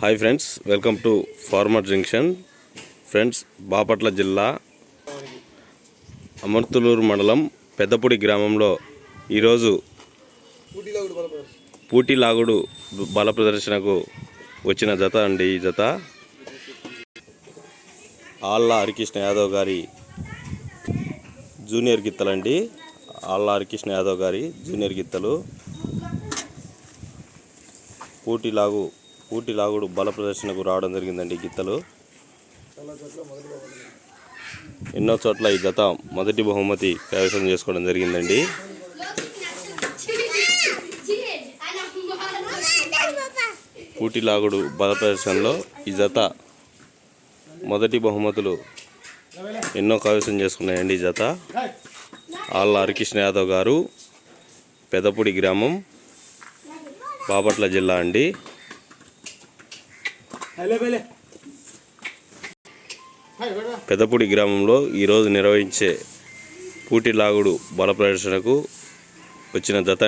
Hi friends welcome to farmer junction friends Bapatla జిల్లా అమర్తులూరు మండలం పెద్దపూడి గ్రామంలో ఈరోజు పూటి లాగుడు బల ప్రదర్శనకు వచ్చిన జత అండి ఈ జత. ఆళ్ళ హరికృష్ణ యాదవ్ గారి జూనియర్ గిత్తలండి. ఆళ్ళ హరికృష్ణ యాదవ్ గారి జూనియర్ గిత్తలు. పూటీలాగు ఊటి లాగుడు బల ప్రదర్శనకు రావడం జరిగిందండి గీతలు గిత్తలు. ఎన్నో చోట్ల ఈ జత మొదటి బహుమతి కైవసం చేసుకోవడం జరిగిందండి. పూటి లాగుడు బల ప్రదర్శనలో ఈ జత మొదటి బహుమతులు ఎన్నో కైవసం చేసుకున్నాయండి ఈ జత. ఆళ్ళ హరికృష్ణ యాదవ్ గారు పెదపూడి గ్రామం బాపట్ల జిల్లా అండి. పెదపూడి గ్రామంలో ఈరోజు నిర్వహించే పూటి లాగుడు బల ప్రదర్శనకు వచ్చిన జత